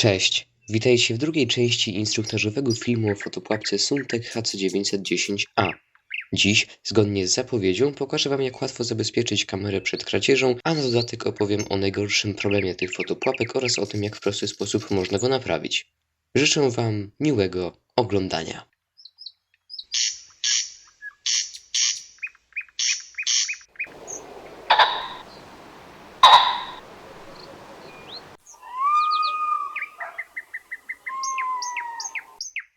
Cześć, witajcie w drugiej części instruktażowego filmu o fotopułapce Suntec HC910A. Dziś, zgodnie z zapowiedzią, pokażę Wam jak łatwo zabezpieczyć kamerę przed kradzieżą, a na dodatek opowiem o najgorszym problemie tych fotopułapek oraz o tym jak w prosty sposób można go naprawić. Życzę Wam miłego oglądania.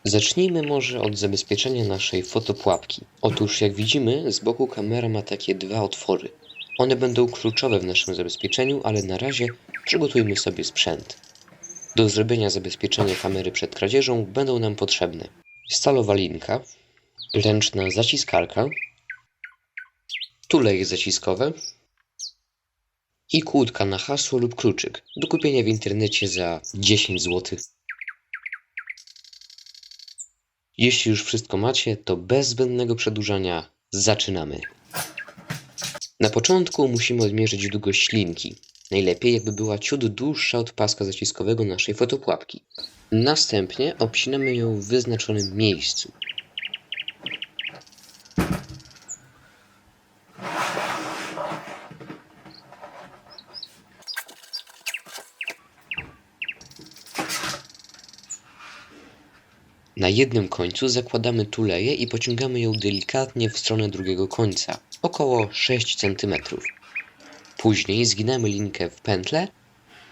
Zacznijmy może od zabezpieczenia naszej fotopułapki. Otóż jak widzimy, z boku kamera ma takie dwa otwory. One będą kluczowe w naszym zabezpieczeniu, ale na razie przygotujmy sobie sprzęt. Do zrobienia zabezpieczenia kamery przed kradzieżą będą nam potrzebne stalowa linka, ręczna zaciskarka, tuleje zaciskowe i kłódka na hasło lub kluczyk do kupienia w internecie za 10 zł. Jeśli już wszystko macie, to bez zbędnego przedłużania zaczynamy. Na początku musimy odmierzyć długość linki. Najlepiej jakby była ciut dłuższa od paska zaciskowego naszej fotopułapki. Następnie obcinamy ją w wyznaczonym miejscu. Na jednym końcu zakładamy tuleję i pociągamy ją delikatnie w stronę drugiego końca, około 6 cm. Później zginamy linkę w pętlę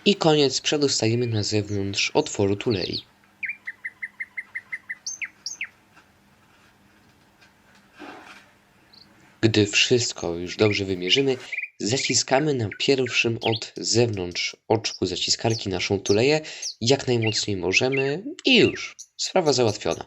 i koniec przedostajemy na zewnątrz otworu tulei. Gdy wszystko już dobrze wymierzymy, zaciskamy na pierwszym od zewnątrz oczku zaciskarki naszą tuleję jak najmocniej możemy i już. Sprawa załatwiona.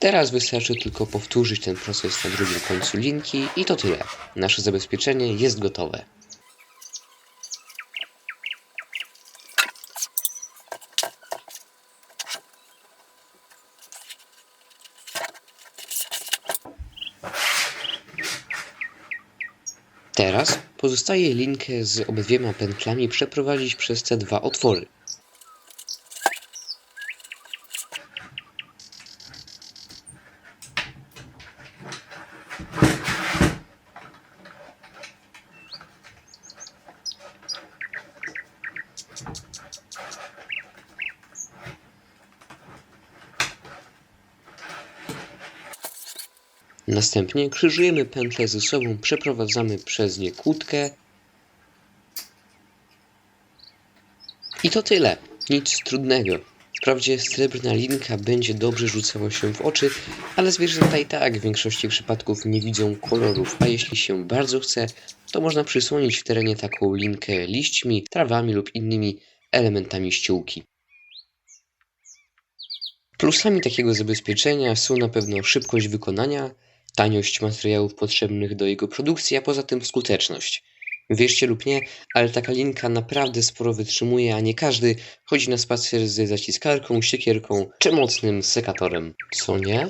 Teraz wystarczy tylko powtórzyć ten proces na drugim końcu linki i to tyle. Nasze zabezpieczenie jest gotowe. Teraz pozostaje linkę z obydwiema pętlami przeprowadzić przez te dwa otwory. Następnie krzyżujemy pętle ze sobą, przeprowadzamy przez nie kłódkę. I to tyle. Nic trudnego. Wprawdzie srebrna linka będzie dobrze rzucała się w oczy, ale zwierzęta i tak w większości przypadków nie widzą kolorów, a jeśli się bardzo chce, to można przysłonić w terenie taką linkę liśćmi, trawami lub innymi elementami ściółki. Plusami takiego zabezpieczenia są na pewno szybkość wykonania, taniość materiałów potrzebnych do jego produkcji, a poza tym skuteczność. Wierzcie lub nie, ale taka linka naprawdę sporo wytrzymuje, a nie każdy chodzi na spacer z zaciskarką, siekierką czy mocnym sekatorem. Co nie?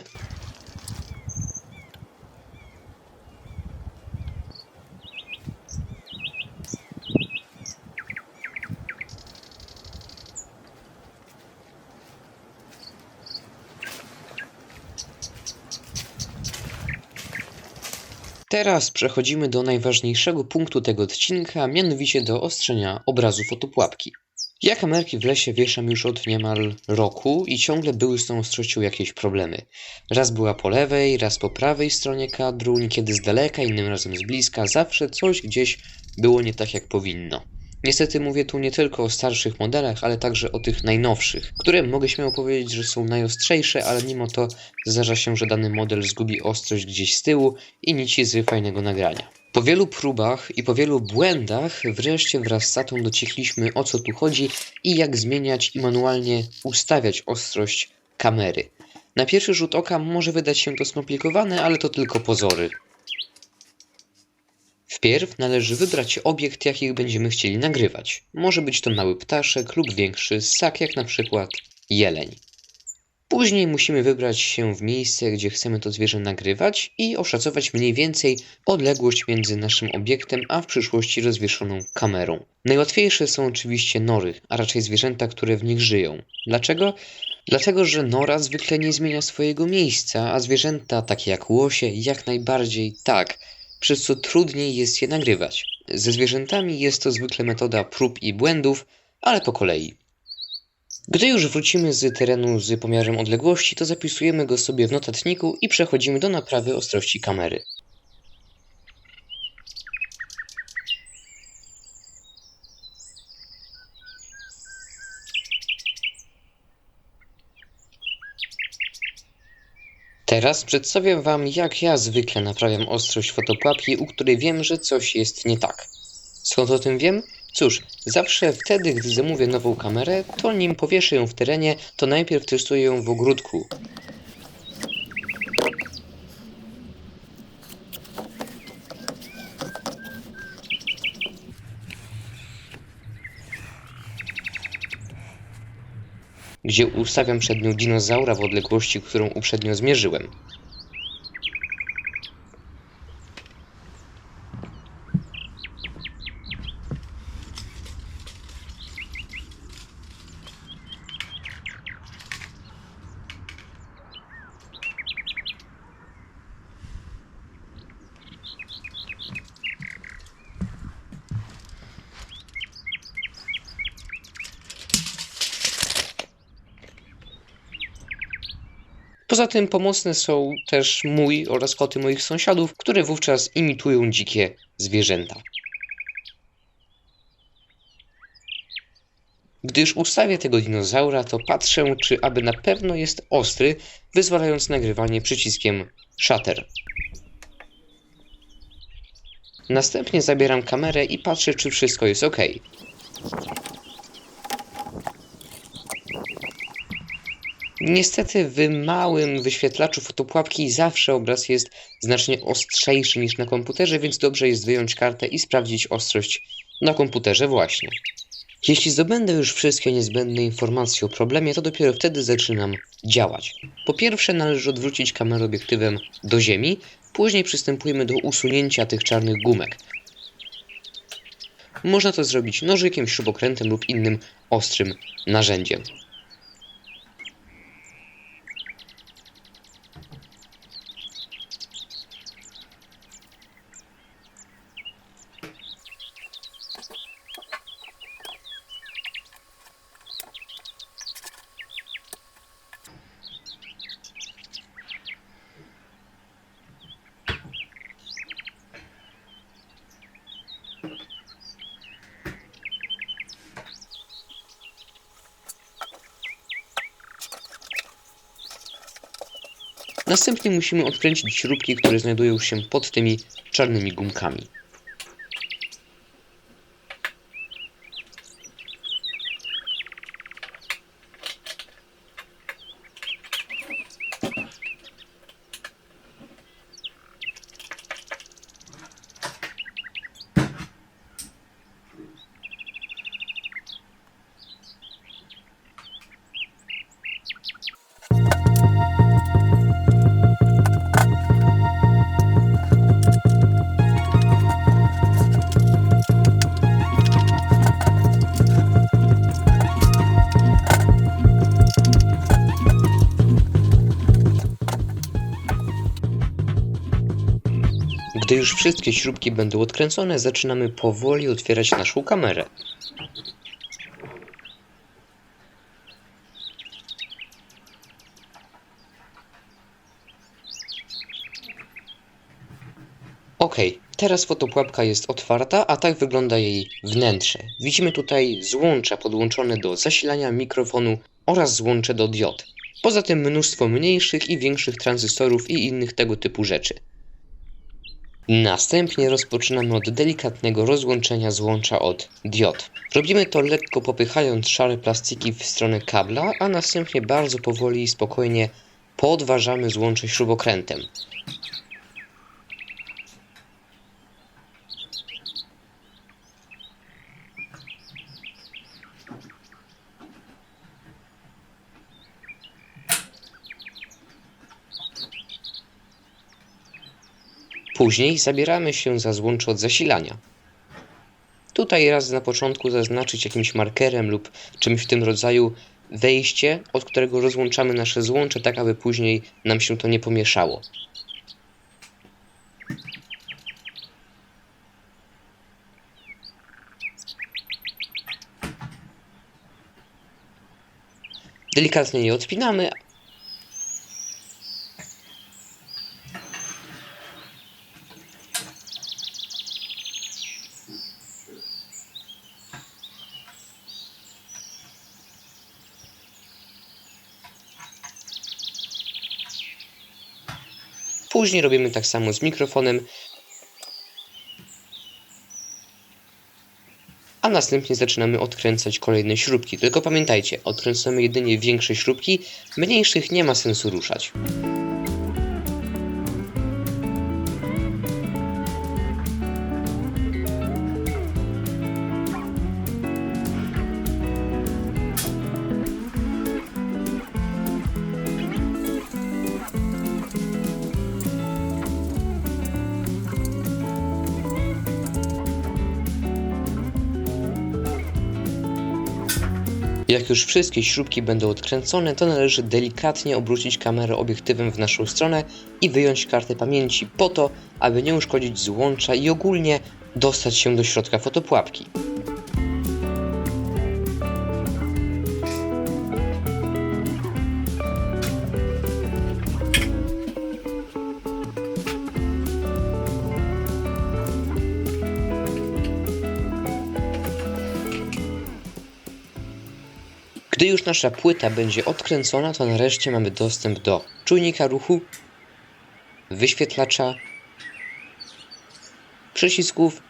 Teraz przechodzimy do najważniejszego punktu tego odcinka, mianowicie do ostrzenia obrazu fotopułapki. Ja kamerki w lesie wieszam już od niemal roku i ciągle były z tą ostrością jakieś problemy. Raz była po lewej, raz po prawej stronie kadru, niekiedy z daleka, innym razem z bliska, zawsze coś gdzieś było nie tak jak powinno. Niestety mówię tu nie tylko o starszych modelach, ale także o tych najnowszych, które mogę śmiało powiedzieć, że są najostrzejsze, ale mimo to zdarza się, że dany model zgubi ostrość gdzieś z tyłu i nic z fajnego nagrania. Po wielu próbach i po wielu błędach wreszcie wraz z Satą dociekliśmy o co tu chodzi i jak zmieniać i manualnie ustawiać ostrość kamery. Na pierwszy rzut oka może wydać się to skomplikowane, ale to tylko pozory. Wpierw należy wybrać obiekt, jakich będziemy chcieli nagrywać. Może być to mały ptaszek lub większy ssak, jak na przykład jeleń. Później musimy wybrać się w miejsce, gdzie chcemy to zwierzę nagrywać i oszacować mniej więcej odległość między naszym obiektem a w przyszłości rozwieszoną kamerą. Najłatwiejsze są oczywiście nory, a raczej zwierzęta, które w nich żyją. Dlaczego? Dlatego, że nora zwykle nie zmienia swojego miejsca, a zwierzęta takie jak łosie jak najbardziej tak, przez co trudniej jest je nagrywać. Ze zwierzętami jest to zwykle metoda prób i błędów, ale po kolei. Gdy już wrócimy z terenu z pomiarem odległości, to zapisujemy go sobie w notatniku i przechodzimy do naprawy ostrości kamery. Teraz przedstawię Wam, jak ja zwykle naprawiam ostrość fotopułapki, u której wiem, że coś jest nie tak. Skąd o tym wiem? Cóż, zawsze wtedy, gdy zamówię nową kamerę, to nim powieszę ją w terenie, to najpierw testuję ją w ogródku. Gdzie ustawiam przed nią dinozaura w odległości, którą uprzednio zmierzyłem. Poza tym pomocne są też mój oraz koty moich sąsiadów, które wówczas imitują dzikie zwierzęta. Gdy już ustawię tego dinozaura, to patrzę, czy aby na pewno jest ostry, wyzwalając nagrywanie przyciskiem Shutter. Następnie zabieram kamerę i patrzę, czy wszystko jest ok. Niestety w małym wyświetlaczu fotopułapki zawsze obraz jest znacznie ostrzejszy niż na komputerze, więc dobrze jest wyjąć kartę i sprawdzić ostrość na komputerze właśnie. Jeśli zdobędę już wszystkie niezbędne informacje o problemie, to dopiero wtedy zaczynam działać. Po pierwsze należy odwrócić kamerę obiektywem do ziemi, później przystępujemy do usunięcia tych czarnych gumek. Można to zrobić nożykiem, śrubokrętem lub innym ostrym narzędziem. Następnie musimy odkręcić śrubki, które znajdują się pod tymi czarnymi gumkami. Już wszystkie śrubki będą odkręcone, zaczynamy powoli otwierać naszą kamerę. Ok, teraz fotopułapka jest otwarta, a tak wygląda jej wnętrze. Widzimy tutaj złącza podłączone do zasilania mikrofonu oraz złącze do diod. Poza tym mnóstwo mniejszych i większych tranzystorów i innych tego typu rzeczy. Następnie rozpoczynamy od delikatnego rozłączenia złącza od diod. Robimy to lekko popychając szare plastiki w stronę kabla, a następnie bardzo powoli i spokojnie podważamy złącze śrubokrętem. Później zabieramy się za złącze od zasilania. Tutaj raz na początku zaznaczyć jakimś markerem lub czymś w tym rodzaju wejście, od którego rozłączamy nasze złącze, tak aby później nam się to nie pomieszało. Delikatnie je odpinamy, Później robimy tak samo z mikrofonem. A następnie zaczynamy odkręcać kolejne śrubki. Tylko pamiętajcie, odkręcamy jedynie większe śrubki, mniejszych nie ma sensu ruszać. Jak już wszystkie śrubki będą odkręcone, to należy delikatnie obrócić kamerę obiektywem w naszą stronę i wyjąć kartę pamięci po to, aby nie uszkodzić złącza i ogólnie dostać się do środka fotopułapki. Gdy już nasza płyta będzie odkręcona, to nareszcie mamy dostęp do czujnika ruchu, wyświetlacza, przycisków,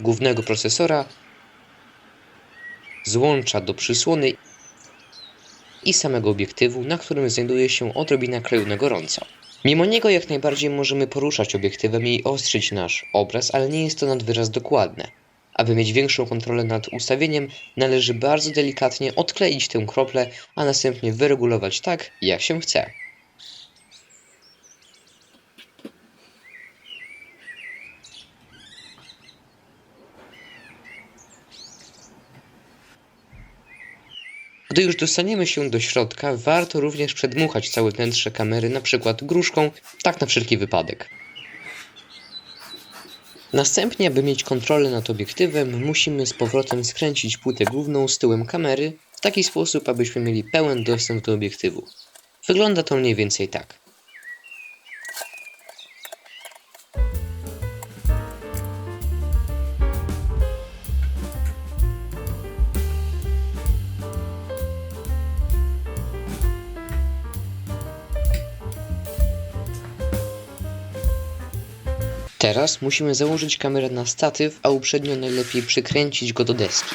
głównego procesora, złącza do przysłony i samego obiektywu, na którym znajduje się odrobina kleju na gorąco. Mimo niego jak najbardziej możemy poruszać obiektywem i ostrzyć nasz obraz, ale nie jest to nad wyraz dokładne. Aby mieć większą kontrolę nad ustawieniem, należy bardzo delikatnie odkleić tę kroplę, a następnie wyregulować tak, jak się chce. Gdy już dostaniemy się do środka, warto również przedmuchać całe wnętrze kamery, przykład gruszką, tak na wszelki wypadek. Następnie, aby mieć kontrolę nad obiektywem, musimy z powrotem skręcić płytę główną z tyłem kamery w taki sposób, abyśmy mieli pełen dostęp do obiektywu. Wygląda to mniej więcej tak. Teraz musimy założyć kamerę na statyw, a uprzednio najlepiej przykręcić go do deski.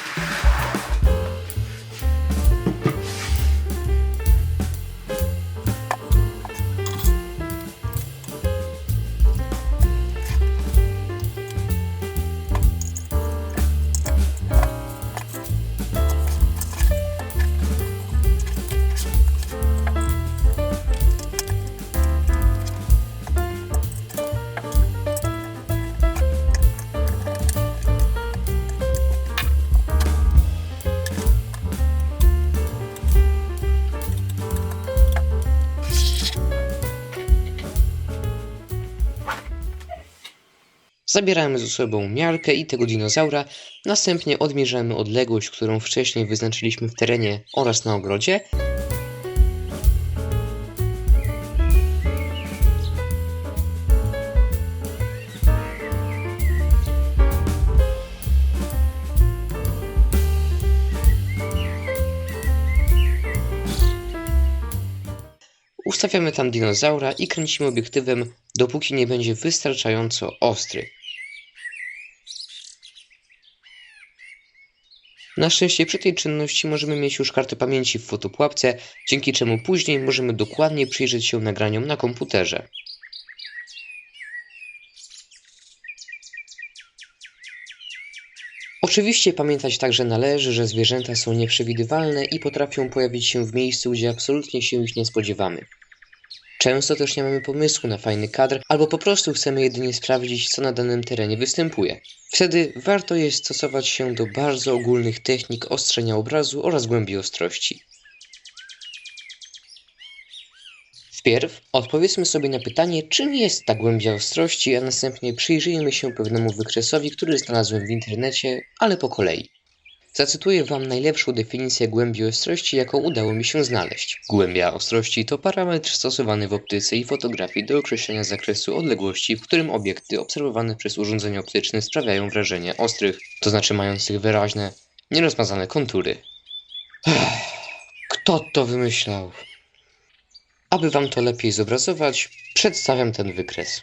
Zabieramy ze sobą miarkę i tego dinozaura, następnie odmierzamy odległość, którą wcześniej wyznaczyliśmy w terenie oraz na ogrodzie. Ustawiamy tam dinozaura i kręcimy obiektywem, dopóki nie będzie wystarczająco ostry. Na szczęście przy tej czynności możemy mieć już kartę pamięci w fotopułapce, dzięki czemu później możemy dokładnie przyjrzeć się nagraniom na komputerze. Oczywiście pamiętać także należy, że zwierzęta są nieprzewidywalne i potrafią pojawić się w miejscu, gdzie absolutnie się ich nie spodziewamy. Często też nie mamy pomysłu na fajny kadr, albo po prostu chcemy jedynie sprawdzić, co na danym terenie występuje. Wtedy warto jest stosować się do bardzo ogólnych technik ostrzenia obrazu oraz głębi ostrości. Wpierw odpowiedzmy sobie na pytanie, czym jest ta głębia ostrości, a następnie przyjrzyjmy się pewnemu wykresowi, który znalazłem w internecie, ale po kolei. Zacytuję Wam najlepszą definicję głębi ostrości, jaką udało mi się znaleźć. Głębia ostrości to parametr stosowany w optyce i fotografii do określenia zakresu odległości, w którym obiekty obserwowane przez urządzenie optyczne sprawiają wrażenie ostrych, to znaczy mających wyraźne, nierozmazane kontury. Kto to wymyślał? Aby Wam to lepiej zobrazować, przedstawiam ten wykres.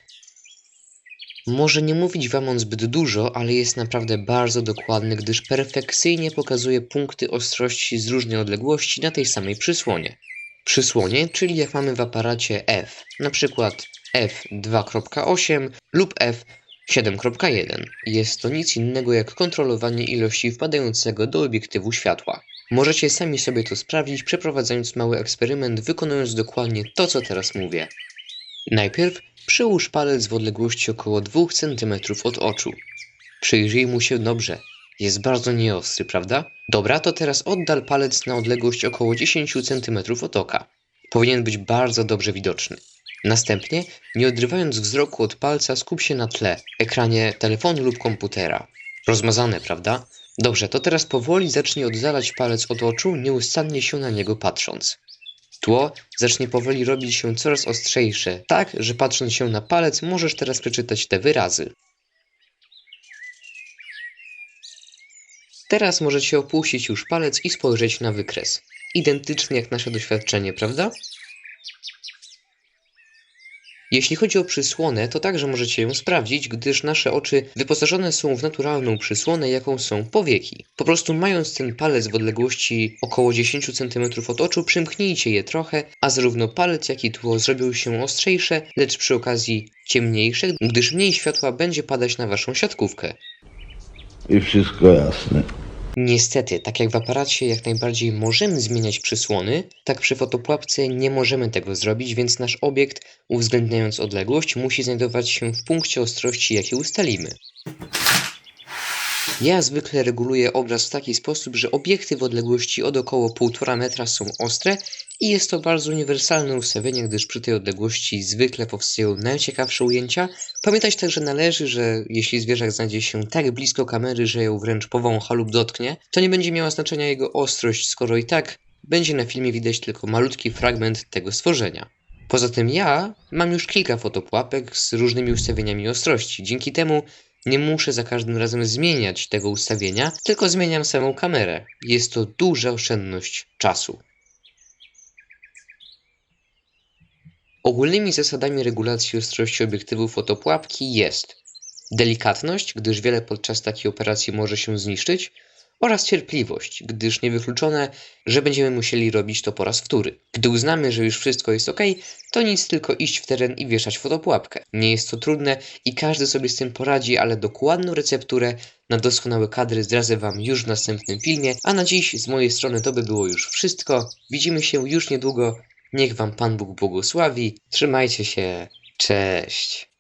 Może nie mówić Wam on zbyt dużo, ale jest naprawdę bardzo dokładny, gdyż perfekcyjnie pokazuje punkty ostrości z różnej odległości na tej samej przysłonie. Przysłonie, czyli jak mamy w aparacie f, na przykład f2.8 lub f7.1. Jest to nic innego jak kontrolowanie ilości wpadającego do obiektywu światła. Możecie sami sobie to sprawdzić, przeprowadzając mały eksperyment, wykonując dokładnie to, co teraz mówię. Najpierw przyłóż palec w odległości około 2 cm od oczu. Przyjrzyj mu się dobrze. Jest bardzo nieostry, prawda? Dobra, to teraz oddal palec na odległość około 10 cm od oka. Powinien być bardzo dobrze widoczny. Następnie, nie odrywając wzroku od palca, skup się na tle, ekranie telefonu lub komputera. Rozmazane, prawda? Dobrze, to teraz powoli zacznij oddalać palec od oczu, nieustannie się na niego patrząc. Tło zacznie powoli robić się coraz ostrzejsze, tak, że patrząc się na palec możesz teraz przeczytać te wyrazy. Teraz możecie opuścić już palec i spojrzeć na wykres. Identycznie jak nasze doświadczenie, prawda? Jeśli chodzi o przysłonę, to także możecie ją sprawdzić, gdyż nasze oczy wyposażone są w naturalną przysłonę, jaką są powieki. Po prostu mając ten palec w odległości około 10 cm od oczu, przymknijcie je trochę, a zarówno palec, jak i tło zrobią się ostrzejsze, lecz przy okazji ciemniejsze, gdyż mniej światła będzie padać na waszą siatkówkę. I wszystko jasne. Niestety, tak jak w aparacie jak najbardziej możemy zmieniać przysłony, tak przy fotopułapce nie możemy tego zrobić, więc nasz obiekt, uwzględniając odległość, musi znajdować się w punkcie ostrości, jaki ustalimy. Ja zwykle reguluję obraz w taki sposób, że obiekty w odległości od około 1,5 metra są ostre i jest to bardzo uniwersalne ustawienie, gdyż przy tej odległości zwykle powstają najciekawsze ujęcia. Pamiętać także należy, że jeśli zwierzak znajdzie się tak blisko kamery, że ją wręcz powącha lub dotknie, to nie będzie miała znaczenia jego ostrość, skoro i tak będzie na filmie widać tylko malutki fragment tego stworzenia. Poza tym ja mam już kilka fotopułapek z różnymi ustawieniami ostrości. Dzięki temu nie muszę za każdym razem zmieniać tego ustawienia, tylko zmieniam samą kamerę. Jest to duża oszczędność czasu. Ogólnymi zasadami regulacji ostrości obiektywu fotopułapki jest delikatność, gdyż wiele podczas takiej operacji może się zniszczyć, oraz cierpliwość, gdyż niewykluczone, że będziemy musieli robić to po raz wtóry. Gdy uznamy, że już wszystko jest ok, to nic tylko iść w teren i wieszać fotopułapkę. Nie jest to trudne i każdy sobie z tym poradzi, ale dokładną recepturę na doskonałe kadry zdradzę Wam już w następnym filmie, a na dziś z mojej strony to by było już wszystko. Widzimy się już niedługo. Niech Wam Pan Bóg błogosławi. Trzymajcie się. Cześć.